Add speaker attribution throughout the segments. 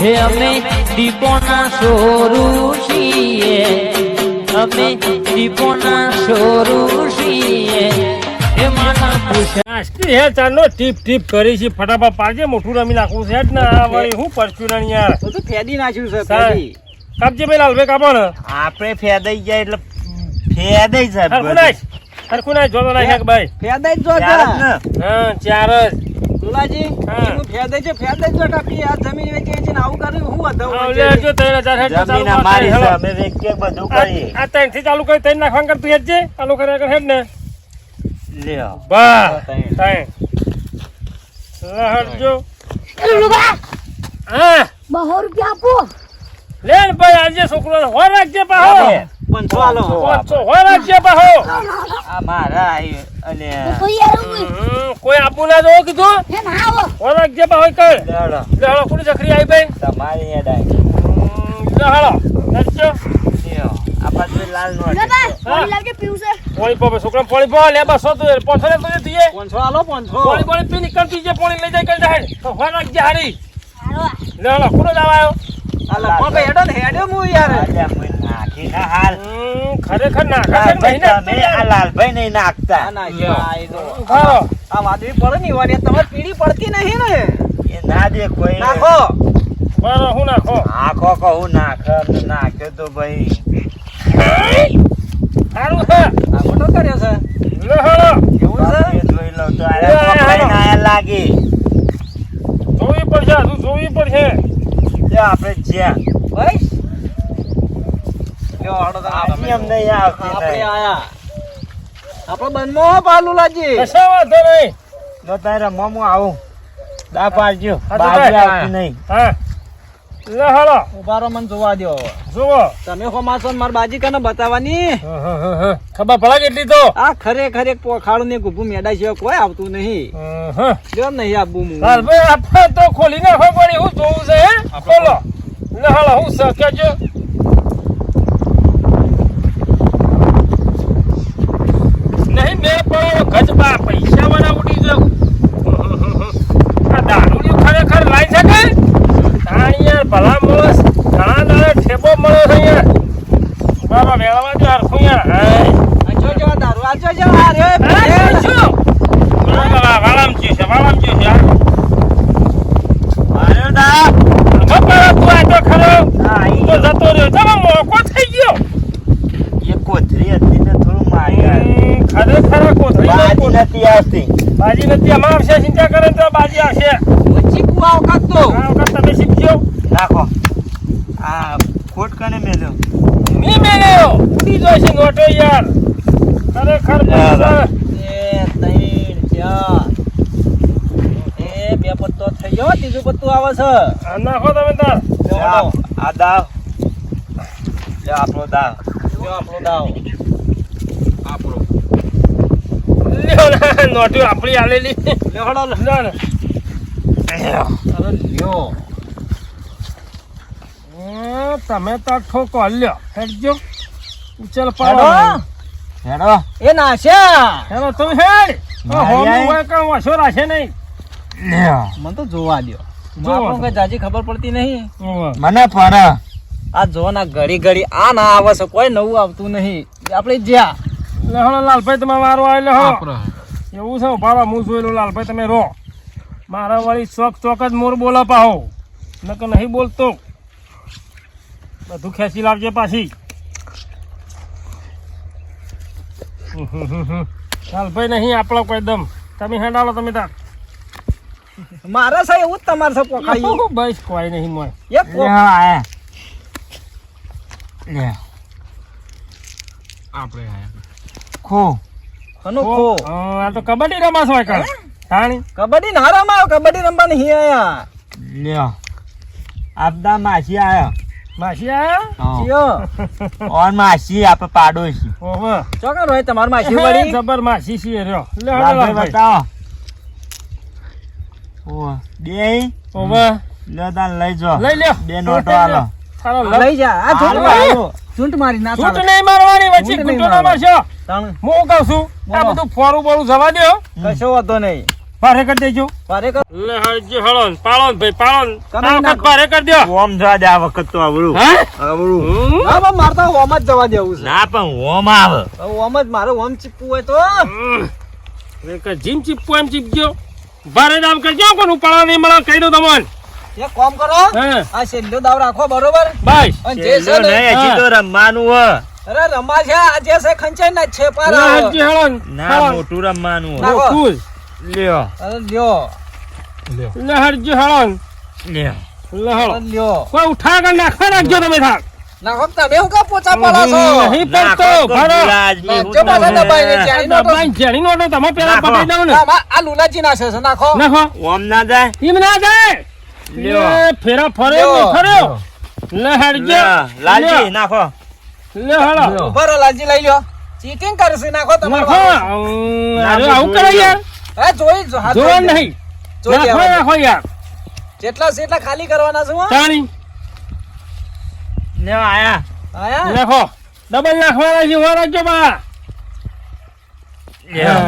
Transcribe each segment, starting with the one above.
Speaker 1: હે અમે દીપોના સોરું છીએ. અમે દીપોના સોરું છીએ. હે માના
Speaker 2: પૂછાસ્તી હે ચાલો ટીપ ટીપ કરી છે. ફટાફટ પાડજે મોટું રમી નાખવું છે. જ ને ભાઈ વળી હું પરચુરણ યાર
Speaker 3: તો ફેદી નાખ્યું છે. ફેદી.
Speaker 2: કાપજે ભાઈ લાલભાઈ કાપો ને.
Speaker 4: આપણે ફેદાઈ જાય એટલે ફેદાઈ જાય
Speaker 2: હરખું
Speaker 4: બધું.
Speaker 2: નાખ હરખું નાખ જોતો નાખ ભાઈ.
Speaker 3: ફેદાઈ જ જો
Speaker 4: ત્યાર જ.
Speaker 3: તા.
Speaker 4: ને.
Speaker 2: હા ચાર જ.
Speaker 3: દુલાજી
Speaker 2: હા.
Speaker 3: એનું ફેદાઈ છે ફેદાઈ જ કાપી આ જમીન વેચી વેચીને આવું કર્યું હું વધાવું
Speaker 2: લે જો હેડ
Speaker 4: જમીન
Speaker 2: કર,
Speaker 4: છે બધું
Speaker 2: આ ત્રણથી ચાલુ કરી ત્રણ નાખવાનું કરતું હેડ છે ચાલુ કરે આગળ હેડ ને
Speaker 4: લ્યો
Speaker 2: બા
Speaker 3: ત્રણ.
Speaker 2: ત્રણ. લે હટજો હા.
Speaker 5: બસો રૂપિયા આપો.
Speaker 2: લે ભાઈ આજે છોકરો હો રાખજે પાહો પાંચસો હો રાખજે પાહો
Speaker 4: આ મારા અને
Speaker 2: કોઈ આપવું ના જોવો કીધું.
Speaker 5: હે ના આવો.
Speaker 2: હો રાખજે પાહો કર
Speaker 4: લેવડો.
Speaker 2: લે કોની ચકરી આવી ભાઈ.
Speaker 4: તમારી હેડ આઈ.
Speaker 2: હમ, રાખજો છોકરા પોણી પો લે બસો તો પોથો લે તો તીએ
Speaker 3: આલો પંચો
Speaker 2: પોણી પોણી પી નીકળતી જે પોણી લઈ જાય કઈ જાય. તો હો રાખજે હારી.
Speaker 5: હાલો
Speaker 2: લે કોનો
Speaker 3: આ લખો કે હેડો ને હેડ્યો હું યાર.
Speaker 4: અલ્યા મુઈ નાખી ના હાલ.
Speaker 2: ખરેખર નાખા છે
Speaker 4: તમે આ લાલભાઈ નહીં નાખતા.
Speaker 3: આ વાદળી પડે ને વાર તમારે પીડી પડતી નહીં ને.
Speaker 4: એ ના દે કોઈ.
Speaker 3: નાખો.
Speaker 2: બરો હું નાખો?
Speaker 4: આખો કહું નાખ નાખ્યો તો ભાઈ.
Speaker 2: સારું છે.
Speaker 3: આ મોટો કર્યો છે.
Speaker 2: લે
Speaker 3: એવું છે?
Speaker 4: જોઈ લઉં તો
Speaker 2: હાલો.
Speaker 4: આયા લાગે.
Speaker 2: જોવી પડશે હજુ જોવી પડશે.
Speaker 4: આપણે જ્યાં.
Speaker 3: ભાઈ લ્યો હાડો તમે
Speaker 4: આપણી અમને અહીંયા આવતી
Speaker 3: આપણે
Speaker 4: નહીં.
Speaker 3: આયા આપણે બનમો પાલુલાજી
Speaker 2: કશા વાંધો નહીં.
Speaker 4: જો તારે રમવામાં આવું. દા પાડજો.
Speaker 2: હા, તો
Speaker 4: બાજુ
Speaker 2: ભાઈ.
Speaker 4: આવતી નહીં.
Speaker 2: હા. લે હળો
Speaker 3: ઊભા રહો જોવા દો
Speaker 2: જુઓ.
Speaker 3: તમે હો માસો માર બાજી કને બતાવવાની?
Speaker 2: હા, હા, હા, હા. ખબર પડા કેટલી તો?
Speaker 3: આ ખરેખર એક પોખાડું ને ગુભું મેડા છે કોઈ આવતું નહીં. જો નહીં આપવું હું
Speaker 2: લાલભાઈ આપણે તો ખોલી નાખો પડી હું જોવું છે હે? બોલો. લે હાલો હું છે કેજો નહીં મેં પણ ગજબા પૈસા વાળા ઉડી જાવ આ દારૂડિયું ખરેખર લાઈ શકે તાણીયાર ભલા માણસ ઘણા દાડે ઠેબો મળે છે યાર બાબા વેળવા જો હરખું યાર હાય.
Speaker 3: આ જો જો દારૂ આ જો જો આ રે
Speaker 2: હા, શું? બાબા, વાળામ જ્યું છે, વાળામ જ્યું છે, હા.
Speaker 4: માર્યો દા
Speaker 2: બપોરે તું આ તો ખરો
Speaker 4: હા, ઈ
Speaker 2: તો જતો રહ્યો તમે મોકો થઈ ગયો
Speaker 4: એ કોથળી હતી ને થોડું માર્યા
Speaker 2: હમ, ખરેખર આ કોથળી નહીં,
Speaker 4: બાજી
Speaker 2: કોથળી.
Speaker 4: નથી આવતી
Speaker 2: બાજી નથી આમાં આવશે ચિંતા કરે તો બાજી આવશે.
Speaker 3: ચીકુ આ વખત તો
Speaker 2: આ વખત તમે શીખજો.
Speaker 4: નાખો. આ ખોટ કને મેલ્યો?
Speaker 2: મી મેલ્યો? ઉડી જશે નોટો યાર. ખરેખર.
Speaker 3: એ ત્રણ ચાર. એ બે પત્તો થઈ ગયો ત્રીજું પત્તું આવે છે.
Speaker 2: નાખો તમે તાર.
Speaker 4: આ દાવ. લે આપણો દાવ.
Speaker 3: આપણો દાવ.
Speaker 2: લ્યો આપણી આલેલી.
Speaker 3: લ્યો હળો લે.
Speaker 2: લ્યો ને.
Speaker 3: અરે લ્યો.
Speaker 2: તમે તો ઠોકો લ્યો હેડજો. ઉચલ પાડો.
Speaker 4: હેડો.
Speaker 3: એ નાશે
Speaker 2: હેડો તું હેડ. હોમી હોય કાં વાસો રાખે નહીં?
Speaker 3: મને તો જોવા દ્યો.
Speaker 2: જોવા
Speaker 3: આપણને
Speaker 2: દો.
Speaker 3: કઈ જાજી ખબર પડતી નહીં.
Speaker 4: મને પર
Speaker 3: આ જો ના ઘડી ઘડી આ ના આવે છે કોઈ નવું આવતું નહીં. આપણે જ્યાં
Speaker 2: લે હળો લાલભાઈ તમે વારો આવેલો હળો એવું છે ઊભા હું જોયેલું લાલભાઈ તમે રો મારા વળી ચોક ચોક જ મોર બોલા પાહો. નકર નહીં બોલતો. બધું ખેંચી લાવજે પાછી. લાલભાઈ નહીં આપણો કોઈ દમ. તમે હેડાલો તમે તાર.
Speaker 3: મારે છે એવું જ તમારે છે પોખાઈ
Speaker 2: બસ કોઈ નહીં મોય
Speaker 3: એક
Speaker 4: લે આયા. લે.
Speaker 2: આપણે
Speaker 4: ખો.
Speaker 3: કનો ખો.
Speaker 2: આ તો કબડ્ડી રમાસ હોય કર તાણી.
Speaker 3: કબડ્ડી ના રમાયો કબડ્ડી રમવા હી આયા.
Speaker 4: લ્યો. આપદા માસી આયા.
Speaker 2: માસી આયા?
Speaker 3: ચિયો
Speaker 4: ઓન માસી આપણે પાડોશી.
Speaker 2: ઓહો.
Speaker 3: ચોકન રોય તમાર માસી વળી?
Speaker 2: જબર માસી છીએ રહ્યો. લે
Speaker 4: લાલભાઈ બતાવો. ઓ બે
Speaker 2: ઓવે
Speaker 4: લ્યો તાન લઈ જો.
Speaker 2: લઈ લ્યો.
Speaker 4: બે નોટો આલો.
Speaker 2: લઈ
Speaker 3: જા. આ
Speaker 4: હાલો,
Speaker 3: ચૂંટ મારી ના ચૂંટ
Speaker 2: નહીં મારવાની વચ્ચે ગુંટો ના મારશો. હું કહું છું આ બધું ફોરું બોરું જવા દો
Speaker 3: કશો વાંધો નહીં.
Speaker 2: પારે કરી દેજો.
Speaker 3: પારે કર
Speaker 2: લે હળજી હળો પાળો ભાઈ પાળો
Speaker 3: તમે
Speaker 2: આ વખત
Speaker 3: નાખો.
Speaker 2: કરી દો.
Speaker 4: ઓમ જવા દે આ વખત તો આવડું.
Speaker 2: હે?
Speaker 4: આવડું.
Speaker 3: ના પણ મારતા ઓમ જ જવા દેવું છે.
Speaker 4: ના પણ ઓમ આવ.
Speaker 3: ઓમ જ મારે ઓમ ચીપવું હોય તો.
Speaker 2: એક જીમ ચીપવું એમ ચીપજો. ભારે નામ કરજો કોનું પાળો નહીં મળે કહી દઉં તમને.
Speaker 3: એક કામ કરો. આ છેલ્લો દાવ રાખો બરોબર?
Speaker 2: બસ
Speaker 3: અને જે છે ને
Speaker 4: હજી તો રમવાનું હ.
Speaker 3: અરે રમા છે આ જે છે ખંચાઈ ના છે પાર
Speaker 2: લે હળજી હળો ને
Speaker 4: ના મોટું રમવાનું હ.
Speaker 3: નાખો.
Speaker 4: લ્યો.
Speaker 3: લ્યો.
Speaker 2: લે
Speaker 4: લ્યો.
Speaker 3: લ્યો.
Speaker 2: કોઈ ઉઠા કે રાખજો તમે થાક.
Speaker 3: નાખો ને તમે હું કા પોચા પાડો છો?
Speaker 2: નહીં પડતો. ભરો.
Speaker 4: ગુલાજની
Speaker 3: પાછા
Speaker 4: હું
Speaker 3: દબાઈને
Speaker 4: ના-
Speaker 3: જ્યાં.
Speaker 2: દબાઈ જેણી નો તમે પેલા. પકડી દઉં ને.
Speaker 3: ના, આ લુલાજી છે નાખો.
Speaker 2: નાખો.
Speaker 4: ઓમ ના જાય.
Speaker 2: એમ ના જાય. લે, ફેરા ફરે ફર્યો લે
Speaker 4: હેડજે. લાલજી નાખો.
Speaker 2: લે
Speaker 3: હાલો. ઊભા લાલજી લઈ લ્યો. ચીટિંગ કરશે નાખો તમારો
Speaker 2: નાખો. આવું કરે યાર.
Speaker 3: અરે જોઈ જો હાથ જોઈ
Speaker 2: નહીં. નાખો નાખો યાર.
Speaker 3: જેટલા છે એટલા ખાલી કરવાના છે હો.
Speaker 2: તાણી.
Speaker 4: લ્યો આયા.
Speaker 3: આયા?
Speaker 2: નાખો. ડબલ નાખવાના છે હોરા જો બા.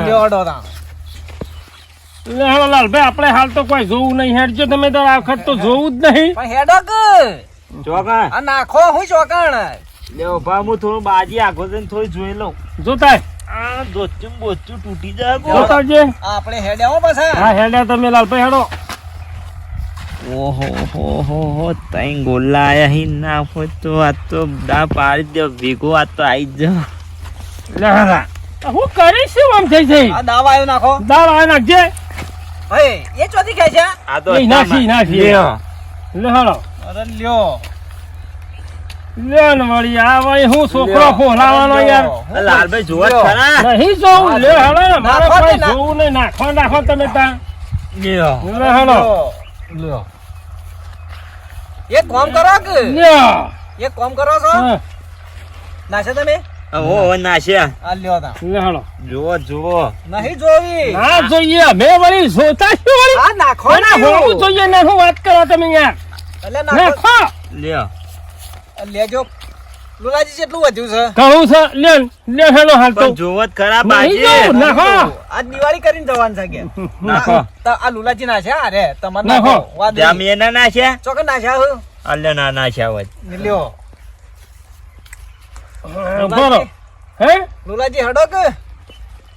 Speaker 3: લે ઓડો તા.
Speaker 2: લે હળો લાલભાઈ આપણે હાલ તો કોઈ જોવું નહીં. હેડજો તમે તો આ વખત તો જોવું જ નહીં.
Speaker 3: પણ હેડો કે
Speaker 4: ચોકા
Speaker 3: આ નાખો હું ચોકણ.
Speaker 4: લ્યો ભા હું થોડું બાજી આખો છે થોડી જોઈ લઉં.
Speaker 2: જોતા
Speaker 4: આ દોચું બોચું તૂટી જાય.
Speaker 2: જોતા જે
Speaker 3: આપણે હેડ્યા હો પાછા.
Speaker 2: હા હેડ્યા તમે લાલભાઈ હેડો.
Speaker 4: ઓહો હો હો હો તઈ ગોલા આયા હી નાખો તો આ તો દા પાડી દો ભેગો આ તો આઈ જ
Speaker 2: લે હું કરીશ આમ થઈ જઈ
Speaker 3: આ દાવા આવ્યો નાખો.
Speaker 2: નાખજે.
Speaker 3: ભાઈ એ ચોથી ખાય છે?
Speaker 4: આ તો
Speaker 2: નહીં, નાસી નાખી. લે હાલો.
Speaker 3: અરે લ્યો.
Speaker 2: લે ને વળી આ વળી હું છોકરો ફોલાવાનો યાર.
Speaker 4: આ લાલભાઈ જોવા જ. ખરા?
Speaker 2: નહીં જોવું લે હાલો ને મારે
Speaker 3: નાખો
Speaker 2: કોઈ
Speaker 3: ને,
Speaker 2: જોવું નહીં નાખો નાખો તમે ત્યાં
Speaker 4: લ્યો.
Speaker 2: લે હાલો.
Speaker 3: લ્યો. એક કામ કરો કે
Speaker 2: લ્યો.
Speaker 3: એક કામ કરો છો?
Speaker 2: હા,
Speaker 3: નાશે તમે?
Speaker 4: ઓ ઓ નાશ્યા
Speaker 3: આ લ્યો તા.
Speaker 2: લે હળો
Speaker 4: જુઓ જુઓ.
Speaker 3: નહીં જોવી.
Speaker 2: ના જોઈએ. અમે વળી જોતા શું વળી.
Speaker 3: આ નાખો
Speaker 2: કોના હોવું જોઈએ ને શું વાત કરો તમે યાર.
Speaker 3: એટલે નાખો.
Speaker 2: નાખો.
Speaker 4: લ્યો.
Speaker 3: લેજો લુલાજી જેટલું વધ્યું છે.
Speaker 2: કહું છે. લે લે હેલો હાલ તો.
Speaker 4: પણ જુઓ જ ખરા
Speaker 2: નહીં
Speaker 4: બાજી.
Speaker 2: જોવું, નાખો.
Speaker 3: આજ દિવાળી કરીને જવાનું છે કે.
Speaker 4: નાખો.
Speaker 3: તો આ લુલાજી ના છે અરે તમારે
Speaker 2: નાખો.
Speaker 3: નાખો. વાહ
Speaker 4: મેં ના નાશ્યા
Speaker 3: ચોકન નાખ્યા હું
Speaker 4: અલ્યા ના ના છે
Speaker 3: લ્યો.
Speaker 2: બોલો હે?
Speaker 3: લુલાજી હડો કે?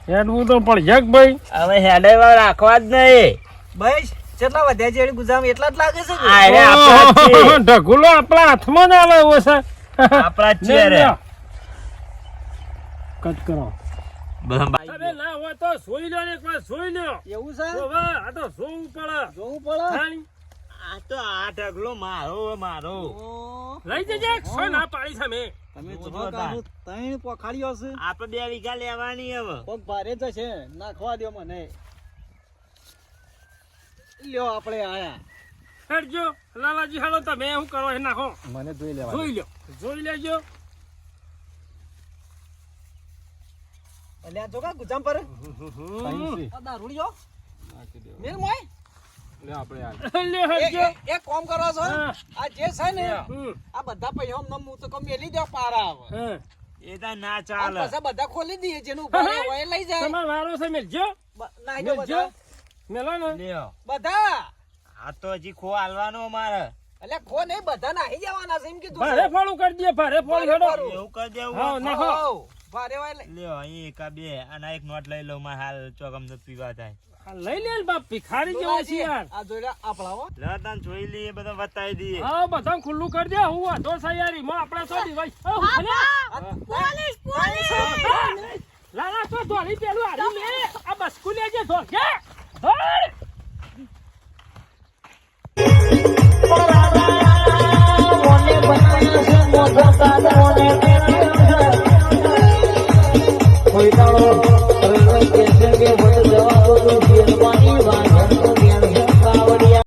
Speaker 2: હેડવું તો પણ કે ભાઈ.
Speaker 4: હવે હેડે રાખવા જ નહીં.
Speaker 3: ભાઈ કેટલા વધ્યા છે એની ગુજામ એટલા જ લાગે છે
Speaker 2: અરે ઢગુલો આપણા હાથમાં ના આવે એવો છે.
Speaker 4: આપણા જ છે રે.
Speaker 2: લ્યો. કટ કરો.
Speaker 4: બધા
Speaker 2: અરે ના હોય તો જોઈ લો ને એક વાર જોઈ લો
Speaker 3: એવું છે?
Speaker 2: આ તો સોવું પડે.
Speaker 3: જોવું પડે?
Speaker 2: હાણી.
Speaker 4: આ તો આ ઢગલો મારો મારો.
Speaker 2: લઈ જજે સો ના પાડી છે મેં
Speaker 3: તમે જો. ત્રણ પોખાડીઓ છે.
Speaker 4: આપણે બે વીઘા લેવાની હવે.
Speaker 3: પગ ભારે જશે. નાખવા દો મને. લ્યો આપણે આયા.
Speaker 2: હેડજો લાલાજી હાલો તમે શું કરો એ નાખો.
Speaker 3: મને જોઈ લેવા
Speaker 2: જોઈ લ્યો. જોઈ લેજો.
Speaker 3: એટલે આ જો કા ગુજામ પર. દારૂડિયો. મેલ મોય.
Speaker 2: લે
Speaker 3: એ-
Speaker 2: હેડજો
Speaker 3: એક કામ કરો છો આ જે છે ને આ બધા પૈસા અમને હું તો કહું મેલી દો પારા આવે
Speaker 4: એ તો ના ચાલે.
Speaker 3: પાછા બધા ખોલી દઈએ જેનું ઊભા હોય એ લઈ જાય.
Speaker 2: તમારો વારો છે મેલજો
Speaker 3: નાહી
Speaker 2: મેલજો મેલો ને.
Speaker 4: લ્યો.
Speaker 3: બધા.
Speaker 4: આ તો હજી ખો હાલવાનો અમારે.
Speaker 3: એટલે ખો નહીં બધા નાહી જવાના છે એમ કીધું
Speaker 2: ભારે ફાળું કરી દે ભારે ફાળું
Speaker 4: એવું કરી દેવું.
Speaker 2: હા, નાખો.
Speaker 3: ભારે હોય લઈ-
Speaker 4: લ્યો અહીં એક બે અને એક નોટ લઈ લઉં મારે હાલ ચોકમ તો પીવા થાય.
Speaker 2: લઈ લે બાપ ભિખારી જેવો છે યાર
Speaker 3: આ જોઈ લો, આપણા હો.
Speaker 4: લો તાન જોઈ લઈએ બધા બતાવી દઈએ.
Speaker 2: હા બધા ખુલ્લું કરી દે હું વાંધો છે માં આપણે ભાઈ દિવાય
Speaker 5: પોલીસ પોલીસ!
Speaker 2: લાલા તો ધોળી પેલું હારી મે આ બસકુ લેજે ધોકે ધોળ